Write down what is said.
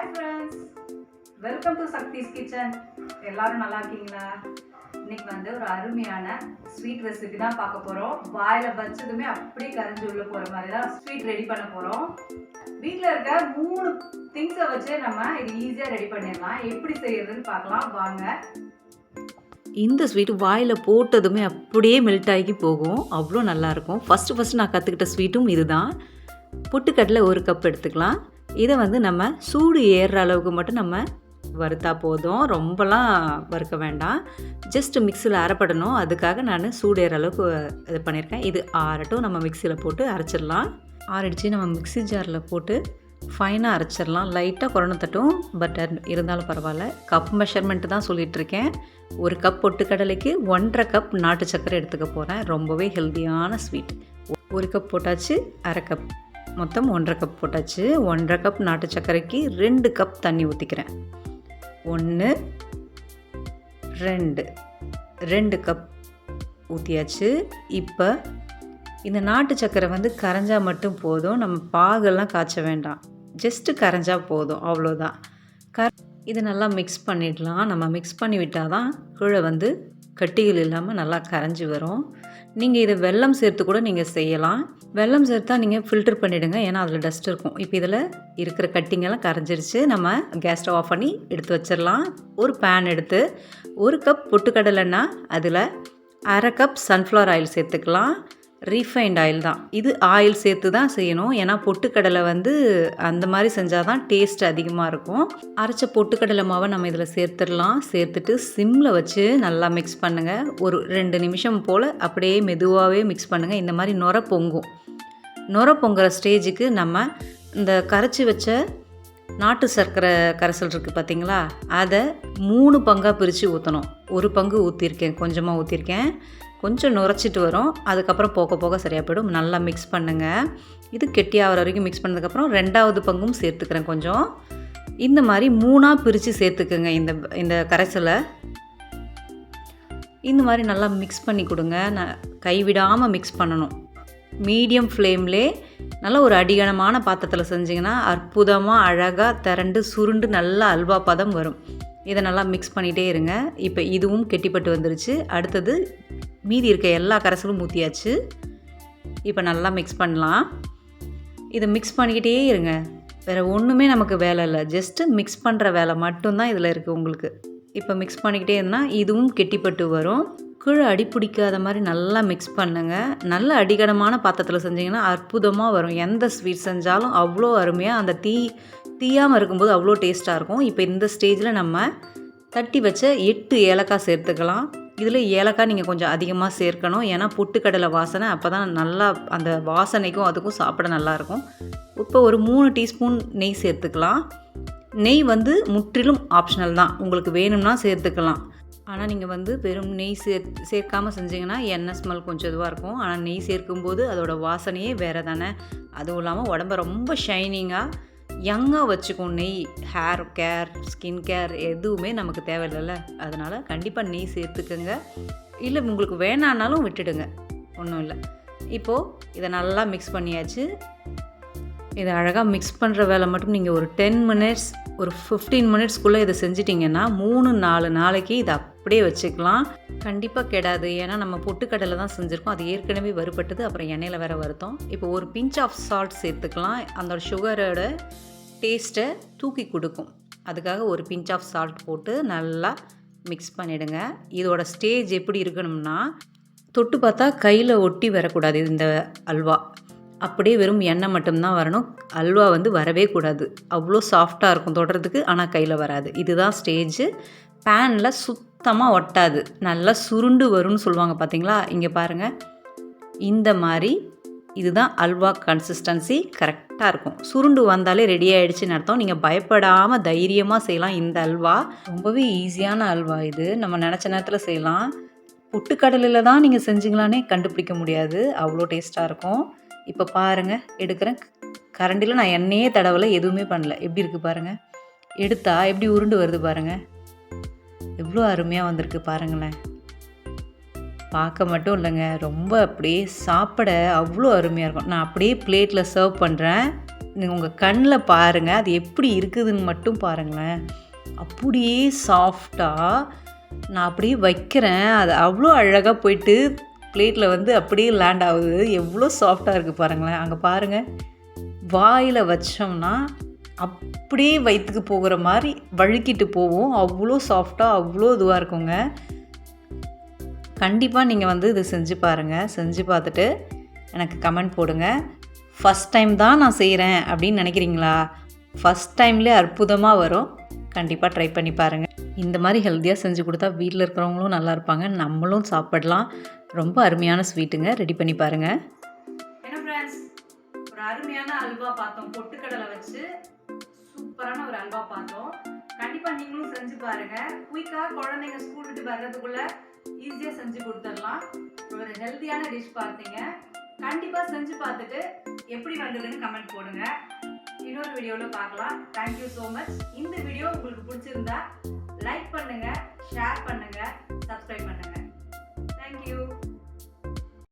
Hi friends welcome to Shakti's kitchen எல்லாரும் நல்லா இருக்கீங்களா? இன்னைக்கு வந்து ஒரு அருமையான ஸ்வீட் ரெசிபி தான் பார்க்க போகிறோம் வாயில் வச்சதுமே அப்படியே கரைஞ்சி உள்ள போகிற மாதிரி தான் ஸ்வீட் ரெடி பண்ண போகிறோம் வீட்டில் இருக்க மூணு திங்ஸை வச்சு நம்ம இது ஈஸியாக ரெடி பண்ணிடலாம். எப்படி செய்யறதுன்னு பார்க்கலாம். வாங்க. இந்த ஸ்வீட் வாயில் போட்டதுமே அப்படியே மெல்ட் ஆகி போகும். அவ்வளோ நல்லாயிருக்கும் ஃபஸ்ட்டு ஃபஸ்ட்டு நான் கற்றுக்கிட்ட ஸ்வீட்டும் இதுதான். பொட்டுக்கடலை ஒரு கப் எடுத்துக்கலாம். இதை வந்து நம்ம சூடு ஏறுற அளவுக்கு மட்டும் நம்ம வறுத்தா போதும். ரொம்பலாம் வறுக்க வேண்டாம். ஜஸ்ட் மிக்சியில் அரைப்படணும். அதுக்காக நான் சூடு ஏற அளவுக்கு இது பண்ணியிருக்கேன். இது ஆறட்டும். நம்ம மிக்சியில் போட்டு அரைச்சிடலாம். ஆறடிச்சு நம்ம மிக்ஸி ஜாரில் போட்டு ஃபைனாக அரைச்சிடலாம். லைட்டாக குழந்தை தட்டும் பட் இருந்தாலும் பரவாயில்ல. கப் மெஷர்மெண்ட்டு தான் சொல்லிகிட்ருக்கேன் ஒரு கப் பொட்டுக்கடலைக்கு ஒன்றரை கப் நாட்டு சர்க்கரை எடுத்துக்க போகிறேன் ரொம்பவே ஹெல்த்தியான ஸ்வீட் ஒரு கப் போட்டாச்சு அரை கப் மொத்தம் ஒன்றரை கப் போட்டாச்சு. ஒன்றரை கப் நாட்டு சர்க்கரைக்கு ரெண்டு கப் தண்ணி ஊற்றிக்கிறேன் ஒன்று ரெண்டு. ரெண்டு கப் ஊற்றியாச்சு இப்போ இந்த நாட்டு சர்க்கரை வந்து கரைஞ்சால் மட்டும் போதும். நம்ம பாகெல்லாம் காய்ச்ச வேண்டாம். ஜஸ்ட்டு கரைஞ்சால் போதும். அவ்வளோதான் கர இதை நல்லா மிக்ஸ் பண்ணிடலாம். நம்ம மிக்ஸ் பண்ணி விட்டால் தான் கீழே வந்து கட்டிகள் இல்லாமல் நல்லா கரைஞ்சி வரும். நீங்கள் இதை வெல்லம் சேர்த்து கூட நீங்கள் செய்யலாம். வெல்லம் சேர்த்தா நீங்கள் ஃபில்டர் பண்ணிவிடுங்க ஏன்னா அதில் டஸ்ட் இருக்கும். இப்போ இதில் இருக்கிற கட்டிங்கெல்லாம் கரைஞ்சிருச்சு. நம்ம கேஸ் ஸ்டவ் ஆஃப் பண்ணி எடுத்து வச்சிடலாம். ஒரு பேன் எடுத்து ஒரு கப் பொட்டுக்கடலைன்னா அதில் அரை கப் சன்ஃப்ளவர் ஆயில் சேர்த்துக்கலாம். ரீஃபைண்ட் ஆயில் தான். இது ஆயில் சேர்த்து தான் செய்யணும். ஏன்னா பொட்டுக்கடலை வந்து அந்த மாதிரி செஞ்சால் தான் டேஸ்ட் அதிகமாக இருக்கும். அரைச்ச பொட்டுக்கடலை மாவை நம்ம இதில் சேர்த்துடலாம். சேர்த்துட்டு சிம்மில் வச்சு நல்லா மிக்ஸ் பண்ணுங்கள் ஒரு ரெண்டு நிமிஷம் போல் அப்படியே மெதுவாகவே மிக்ஸ் பண்ணுங்கள் இந்த மாதிரி நுர பொங்கும். நுர பொங்குற ஸ்டேஜுக்கு நம்ம இந்த கரைச்சி வச்ச நாட்டு சர்க்கரை கரைசல் இருக்குது பார்த்தீங்களா? அதை மூணு பங்காக பிரித்து ஊற்றணும் ஒரு பங்கு ஊற்றிருக்கேன் கொஞ்சமாக ஊற்றிருக்கேன் கொஞ்சம் நுரைச்சிட்டு வரும். அதுக்கப்புறம் போக போக சரியாக போயிடும். நல்லா மிக்ஸ் பண்ணுங்கள் இது கெட்டியாகிற வரைக்கும் மிக்ஸ் பண்ணதுக்கப்புறம் ரெண்டாவது பங்கும் சேர்த்துக்கிறேன் கொஞ்சம். இந்த மாதிரி மூணாக பிரித்து சேர்த்துக்குங்க இந்த இந்த கரைசலை. இந்த மாதிரி நல்லா மிக்ஸ் பண்ணி கொடுங்க. நான் கைவிடாமல் மிக்ஸ் பண்ணணும். மீடியம் ஃப்ளேம்லே நல்ல ஒரு அடிகனமான பாத்திரத்தில் செஞ்சிங்கன்னா அற்புதமாக அழகாக திரண்டு சுருண்டு நல்லா அல்வா பதம் வரும். இதை நல்லா மிக்ஸ் பண்ணிகிட்டே இருங்க. இப்போ இதுவும் கெட்டிப்பட்டு வந்துருச்சு. அடுத்தது மீதி இருக்க எல்லா கரைசலும் ஊற்றியாச்சு இப்போ நல்லா மிக்ஸ் பண்ணலாம். இதை மிக்ஸ் பண்ணிக்கிட்டே இருங்க. வேறு ஒன்றுமே நமக்கு வேலை இல்லை. ஜஸ்ட்டு மிக்ஸ் பண்ணுற வேலை மட்டும்தான் இதில் இருக்குது உங்களுக்கு. இப்போ மிக்ஸ் பண்ணிக்கிட்டே இருந்தால் இதுவும் கெட்டிப்பட்டு வரும். கீழே அடி பிடிக்காத மாதிரி நல்லா மிக்ஸ் பண்ணுங்கள் நல்ல அடிகடமான பாத்திரத்தில் செஞ்சிங்கன்னா அற்புதமாக வரும். எந்த ஸ்வீட் செஞ்சாலும் அவ்வளோ அருமையாக அந்த தீ தீயாமல் இருக்கும்போது அவ்வளோ டேஸ்ட்டாக இருக்கும். இப்போ இந்த ஸ்டேஜில் நம்ம தட்டி வச்ச எட்டு ஏலக்காய் சேர்த்துக்கலாம். இதில் ஏலக்காய் நீங்கள் கொஞ்சம் அதிகமாக சேர்க்கணும். ஏன்னா பொட்டுக்கடலை வாசனை அப்போ தான் நல்லா அந்த வாசனைக்கும் அதுக்கும் சாப்பிட நல்லாயிருக்கும் இப்போ ஒரு மூணு டீஸ்பூன் நெய் சேர்த்துக்கலாம். நெய் வந்து முற்றிலும் ஆப்ஷனல் தான். உங்களுக்கு வேணும்னா சேர்த்துக்கலாம். ஆனால் நீங்கள் வந்து வெறும் நெய் சேர் சேர்க்காமல் செஞ்சீங்கன்னா எண்ணெய் ஸ்மெல் கொஞ்சம் இதுவாக இருக்கும். ஆனால் நெய் சேர்க்கும்போது அதோட வாசனையே வேறு தானே அதுவும் இல்லாமல் உடம்ப ரொம்ப ஷைனிங்காக யங்காக வச்சுக்கும் நெய். ஹேர் கேர் ஸ்கின் கேர் எதுவுமே நமக்கு தேவையில்லைல்ல. அதனால் கண்டிப்பாக நெய் சேர்த்துக்கோங்க. இல்லை உங்களுக்கு வேணான்னாலும் விட்டுடுங்க. ஒன்றும் இல்லை. இப்போது இதை நல்லா மிக்ஸ் பண்ணியாச்சு. இதை அழகாக மிக்ஸ் பண்ணுற வேலை மட்டும் நீங்கள் ஒரு டென் மினிட்ஸ் ஒரு ஃபிஃப்டீன் மினிட்ஸ்க்குள்ளே இதை செஞ்சிட்டிங்கன்னா மூணு நாலு நாளைக்கு இதை அப்படியே வச்சுக்கலாம். கண்டிப்பாக கெடாது. ஏன்னா நம்ம பொட்டுக்கடலை தான் செஞ்சுருக்கோம். அது ஏற்கனவே வறுபட்டது. அப்புறம் எண்ணெயில் வேற வருத்தோம் இப்போ ஒரு பிஞ்ச் ஆஃப் சால்ட் சேர்த்துக்கலாம். அந்த சுகரோட டேஸ்ட்டை தூக்கி கொடுக்கும். அதுக்காக ஒரு பிஞ்ச் ஆஃப் சால்ட் போட்டு நல்லா மிக்ஸ் பண்ணிவிடுங்க இதோட ஸ்டேஜ் எப்படி இருக்கணும்னா தொட்டு பார்த்தா கையில் ஒட்டி வரக்கூடாது இந்த அல்வா. அப்படியே வெறும் எண்ணெய் மட்டும்தான் வரணும். அல்வா வந்து வரவே கூடாது. அவ்வளோ சாஃப்டாக இருக்கும் தொடுறதுக்கு. ஆனால் கையில் வராது. இதுதான் ஸ்டேஜு பேனில் சுத்தமாக ஒட்டாது. நல்லா சுருண்டு வரும்னு சொல்லுவாங்க பார்த்தீங்களா இங்கே பாருங்கள் இந்த மாதிரி இதுதான் அல்வா கன்சிஸ்டன்சி கரெக்டாக இருக்கும். சுருண்டு வந்தாலே ரெடி ஆகிடுச்சின்னு அர்த்தம். நீங்கள் பயப்படாமல் தைரியமாக செய்யலாம் இந்த அல்வா. ரொம்பவே ஈஸியான அல்வா இது. நம்ம நினச்ச நேரத்தில் செய்யலாம். புட்டுக்கடலில் தான் நீங்கள் செஞ்சீங்களானே கண்டுபிடிக்க முடியாது. அவ்வளோ டேஸ்ட்டாக இருக்கும். இப்போ பாருங்கள் எடுக்கிறேன். கரண்டியில் நான் எண்ணெயே தடவலை எதுவுமே பண்ணல. எப்படி இருக்குது பாருங்கள் எடுத்தால் எப்படி உருண்டு வருது பாருங்கள் எவ்வளோ அருமையாக வந்திருக்கு பாருங்களேன். பார்க்க மட்டும் இல்லைங்க ரொம்ப அப்படியே சாப்பிட அவ்வளோ அருமையாக இருக்கும். நான் அப்படியே பிளேட்டில் சர்வ் பண்ணுறேன் நீங்கள் உங்கள் கண்ணில் பாருங்கள் அது எப்படி இருக்குதுன்னு மட்டும் பாருங்களேன். அப்படியே சாஃப்டாக நான் அப்படியே வைக்கிறேன். அது அவ்வளோ அழகாக போயிட்டு பிளேட்டில் வந்து அப்படியே லேண்ட் ஆகுது. எவ்வளோ சாஃப்டாக இருக்குது பாருங்களேன். அங்கே பாருங்கள் வாயில் வச்சோம்னா அப்படியே வயிற்றுக்கு போகிற மாதிரி வழுக்கிட்டு போகும் அவ்வளோ சாஃப்டாக அவ்வளோ இதுவாக இருக்குங்க. கண்டிப்பாக நீங்கள் வந்து இது செஞ்சு பாருங்கள் செஞ்சு பார்த்துட்டு எனக்கு கமெண்ட் போடுங்க. ஃபஸ்ட் டைம் தான் நான் செய்கிறேன் அப்படின்னு நினைக்கிறீங்களா? ஃபஸ்ட் டைம்லேயே அற்புதமாக வரும். கண்டிப்பாக ட்ரை பண்ணி பாருங்கள் இந்த மாதிரி ஹெல்த்தியாக செஞ்சு கொடுத்தா வீட்டில் இருக்கிறவங்களும் நல்லா இருப்பாங்க. நம்மளும் சாப்பிடலாம். ரொம்ப அருமையான ஸ்வீட்டுங்க ரெடி பண்ணி பாருங்கள் ஒரு அருமையான அல்வா பார்த்தோம் பொட்டுக்கடலை வச்சு சூப்பரான ஒரு அல்வா பார்த்தோம் கண்டிப்பாக நீங்களும் செஞ்சு பாருங்க. குயிக்காக குழந்தைங்க ஸ்கூல் விட்டு வர்றதுக்குள்ள ஈஸியாக செஞ்சு கொடுத்துடலாம். ஒரு ஹெல்த்தியான டிஷ் பார்த்தீங்க கண்டிப்பாக செஞ்சு பார்த்துட்டு எப்படி வந்ததுன்னு கமெண்ட் போடுங்க. இன்னொரு வீடியோவில் பார்க்கலாம். தேங்க்யூ ஸோ மச் இந்த வீடியோ உங்களுக்கு பிடிச்சிருந்தா லைக் பண்ணுங்க ஷேர் பண்ணுங்க